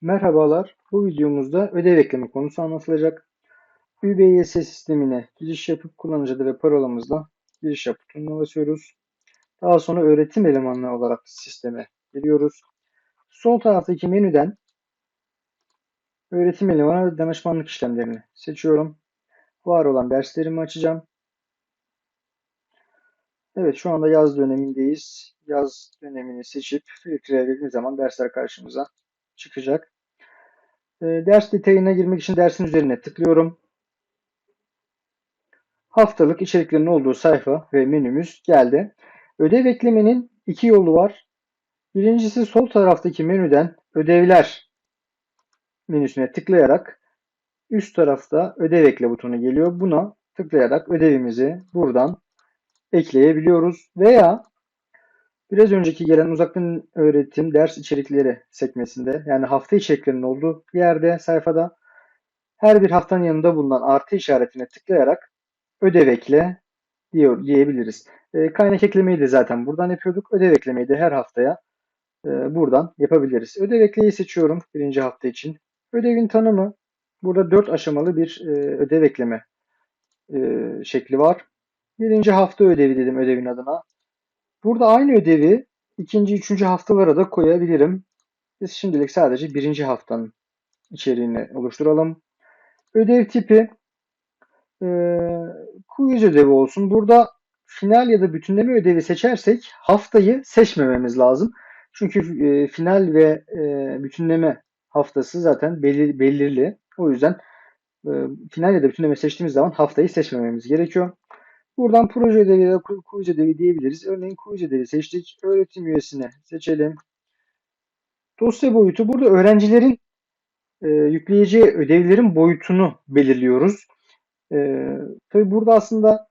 Merhabalar, bu videomuzda ödev ekleme konusu anlatılacak. ÜBYS sistemine giriş yapıp kullanıcı adı ve parolamızla giriş yap butonuna basıyoruz. Daha sonra öğretim elemanı olarak sisteme giriyoruz. Sol taraftaki menüden öğretim elemanı ve danışmanlık işlemlerini seçiyorum. Var olan derslerimi açacağım. Evet şu anda yaz dönemindeyiz. Yaz dönemini seçip filtrelediğimiz zaman dersler karşımıza çıkacak. E, ders detayına girmek için dersin üzerine tıklıyorum. Haftalık içeriklerin olduğu sayfa ve menümüz geldi. Ödev eklemenin iki yolu var. Birincisi sol taraftaki menüden ödevler menüsüne tıklayarak üst tarafta ödev ekle butonu geliyor. Buna tıklayarak ödevimizi buradan ekleyebiliyoruz. Veya biraz önceki gelen uzaktan öğretim ders içerikleri sekmesinde yani hafta içeriklerinin olduğu yerde sayfada her bir haftanın yanında bulunan artı işaretine tıklayarak ödev ekle diyor, diyebiliriz. E, kaynak eklemeyi de zaten buradan yapıyorduk. Ödev eklemeyi de her haftaya e, buradan yapabiliriz. Ödev ekleyi seçiyorum birinci hafta için. Ödevin tanımı burada dört aşamalı bir e, ödev ekleme e, şekli var. Birinci hafta ödevi dedim ödevin adına. Burada aynı ödevi ikinci, üçüncü haftalara da koyabilirim. Biz şimdilik sadece birinci haftanın içeriğini oluşturalım. Ödev tipi e, quiz ödevi olsun. Burada final ya da bütünleme ödevi seçersek haftayı seçmememiz lazım. Çünkü e, final ve e, bütünleme haftası zaten belir, belirli. O yüzden e, final ya da bütünleme seçtiğimiz zaman haftayı seçmememiz gerekiyor. Buradan proje ödevi ya da quiz ödevi diyebiliriz. Örneğin quiz ödevi seçtik. Öğretim üyesine seçelim. Dosya boyutu. Burada öğrencilerin e, yükleyeceği ödevlerin boyutunu belirliyoruz. E, tabii burada aslında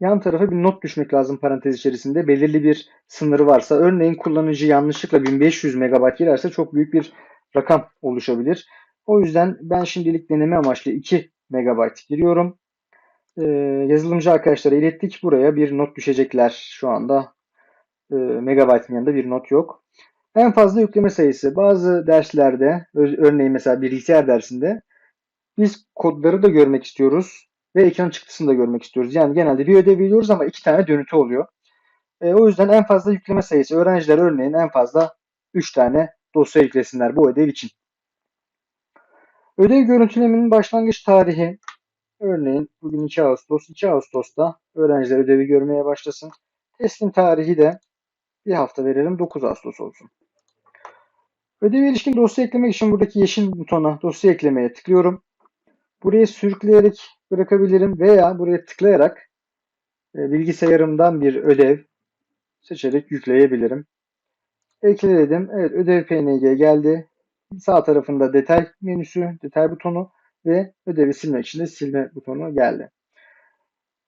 yan tarafa bir not düşmek lazım parantez içerisinde. Belirli bir sınırı varsa. Örneğin kullanıcı yanlışlıkla 1500 MB girerse çok büyük bir rakam oluşabilir. O yüzden ben şimdilik deneme amaçlı 2 MB giriyorum. Ee, yazılımcı arkadaşlara ilettik. Buraya bir not düşecekler şu anda. E, megabaytın yanında bir not yok. En fazla yükleme sayısı. Bazı derslerde, örneğin mesela bilgisayar dersinde biz kodları da görmek istiyoruz ve ekran çıktısını da görmek istiyoruz. Yani genelde bir ödev veriyoruz ama iki tane dönütü oluyor. E, o yüzden en fazla yükleme sayısı. Öğrenciler örneğin en fazla 3 tane dosya yüklesinler bu ödev için. Ödev görüntülemenin başlangıç tarihi. Örneğin bugün 2 Ağustos. 2 Ağustos'ta öğrenciler ödevi görmeye başlasın. Teslim tarihi de bir hafta verelim 9 Ağustos olsun. Ödev ilişkin dosya eklemek için buradaki yeşil butona dosya eklemeye tıklıyorum. Buraya sürükleyerek bırakabilirim veya buraya tıklayarak e, bilgisayarımdan bir ödev seçerek yükleyebilirim. Ekledim. Evet ödev PNG geldi. Sağ tarafında detay menüsü, detay butonu ve ödevi silmek için de silme butonu geldi.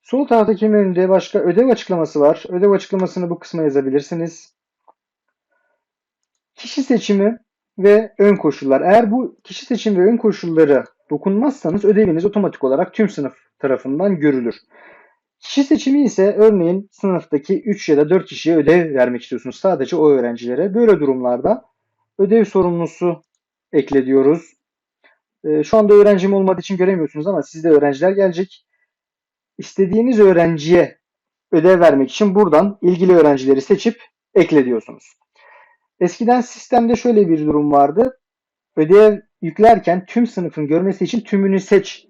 Sol taraftaki menüde başka ödev açıklaması var. Ödev açıklamasını bu kısma yazabilirsiniz. Kişi seçimi ve ön koşullar. Eğer bu kişi seçim ve ön koşulları dokunmazsanız ödeviniz otomatik olarak tüm sınıf tarafından görülür. Kişi seçimi ise örneğin sınıftaki 3 ya da 4 kişiye ödev vermek istiyorsunuz. Sadece o öğrencilere. Böyle durumlarda ödev sorumlusu ekle diyoruz. Ee, şu anda öğrencim olmadığı için göremiyorsunuz ama sizde öğrenciler gelecek. İstediğiniz öğrenciye ödev vermek için buradan ilgili öğrencileri seçip ekle diyorsunuz. Eskiden sistemde şöyle bir durum vardı. Ödev yüklerken tüm sınıfın görmesi için tümünü seç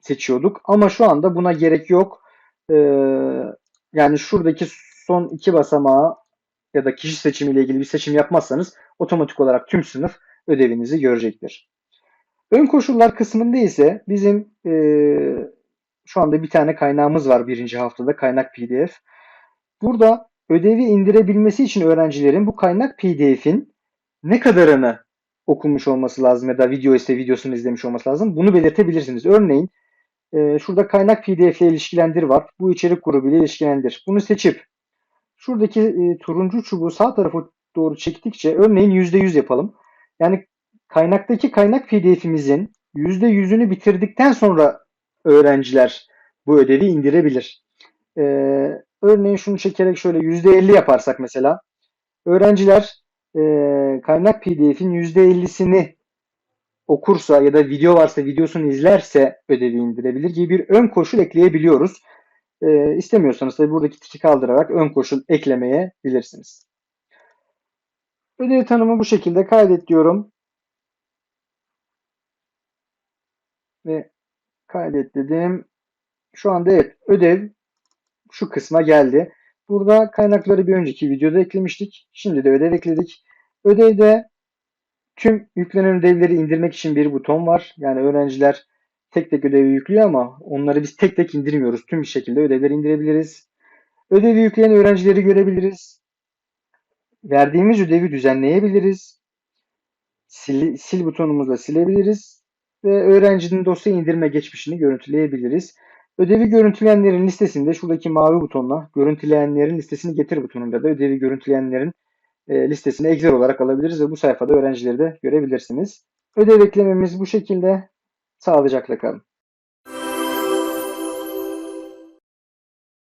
seçiyorduk. Ama şu anda buna gerek yok. Ee, yani şuradaki son iki basamağı ya da kişi seçimiyle ilgili bir seçim yapmazsanız otomatik olarak tüm sınıf ödevinizi görecektir. Ön koşullar kısmında ise bizim e, şu anda bir tane kaynağımız var birinci haftada kaynak pdf. Burada ödevi indirebilmesi için öğrencilerin bu kaynak pdf'in ne kadarını okumuş olması lazım ya da video ise videosunu izlemiş olması lazım. Bunu belirtebilirsiniz. Örneğin e, şurada kaynak pdf ile ilişkilendir var. Bu içerik grubu ile ilişkilendir. Bunu seçip şuradaki e, turuncu çubuğu sağ tarafa doğru çektikçe örneğin %100 yapalım. Yani kaynaktaki kaynak pdf'imizin %100'ünü bitirdikten sonra öğrenciler bu ödevi indirebilir. Ee, örneğin şunu çekerek şöyle %50 yaparsak mesela öğrenciler e, kaynak PDF'in %50'sini okursa ya da video varsa videosunu izlerse ödevi indirebilir gibi bir ön koşul ekleyebiliyoruz. E, istemiyorsanız tabii buradaki tiki kaldırarak ön koşul eklemeye bilirsiniz. Ödev tanımı bu şekilde kaydet diyorum. Ve kaydet dedim. Şu anda evet ödev şu kısma geldi. Burada kaynakları bir önceki videoda eklemiştik. Şimdi de ödev ekledik. Ödevde tüm yüklenen ödevleri indirmek için bir buton var. Yani öğrenciler tek tek ödevi yüklüyor ama onları biz tek tek indirmiyoruz. Tüm bir şekilde ödevleri indirebiliriz. Ödevi yükleyen öğrencileri görebiliriz. Verdiğimiz ödevi düzenleyebiliriz. Sil, sil butonumuzla silebiliriz. Ve öğrencinin dosya indirme geçmişini görüntüleyebiliriz. Ödevi görüntüleyenlerin listesinde şuradaki mavi butonla görüntüleyenlerin listesini getir butonunda da ödevi görüntüleyenlerin e, listesini Excel olarak alabiliriz ve bu sayfada öğrencileri de görebilirsiniz. Ödev eklememiz bu şekilde. Sağlıcakla kalın.